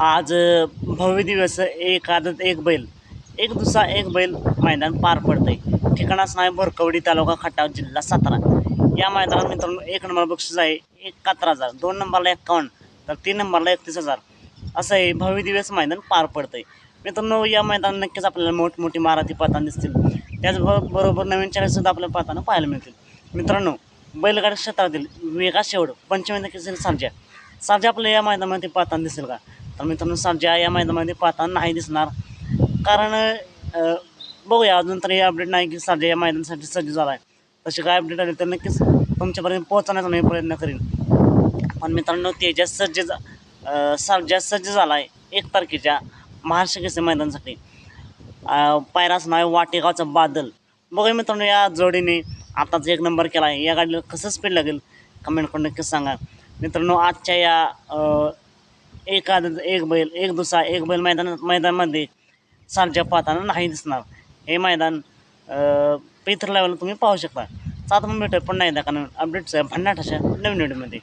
आज भव्य दिवस एक आदत एक बैल. एक दुसरा एक बैल मैदान पार पडतंय. ठिकाणाच नाही भरकवडी तालुका खटाव जिल्हा सातारा. या मैदानात मित्रांनो एक नंबर बक्षीस आहे एकाहत्तर हजार. दोन नंबरला एक्कावन्न तर तीन नंबरला एकतीस हजार. असं आहे भव्य दिवस मैदान पार पडतंय. मित्रांनो या मैदानात नक्कीच आपल्याला मोठमोठी माराठी पाहताना दिसतील. त्याचबरोबर बरोबर नवीन चॅनलसुद्धा आपल्याला पाहताना पाहायला मिळतील. मित्रांनो बैलगाडी क्षेत्रातील वेगा शेवड पंचमी नक्कीच सारजा सारजा आपल्या या मैदानामध्ये पाहताना दिसेल का? तर मित्रांनो सारजा या मैदानामध्ये पाहताना नाही दिसणार. कारण बघूया अजून तरी अपडेट नाही की सारजा या मैदानासाठी सज्ज झाला आहे तसे काय अपडेट आले तर नक्कीच तुमच्यापर्यंत पोहोचण्याचा मी प्रयत्न करीन. पण मित्रांनो तेजस सज्ज झा- सज्ज झाला आहे एक तारखेच्या महाराष्ट्र केसरी मैदानासाठी. पायरास पायराच नाव वाटेगावचा बादल. बघूया मित्रांनो या जोडीने आताच एक नंबर केला आहे या गाडीला कसं स्पीड लागेल? कमेंट करून नक्कीच सांगा. मित्रांनो आजच्या या एक आदत एक बैल एक दुसरा एक बैल मैदान मैदानामध्ये सारख्या पाहताना नाही दिसणार. हे मैदान पिथर लेवलला तुम्ही पाहू शकता. सात मग भेटत पण नाही दाखवणार. अपडेट्स भन्नाट अशा नवीन व्हिडिओमध्ये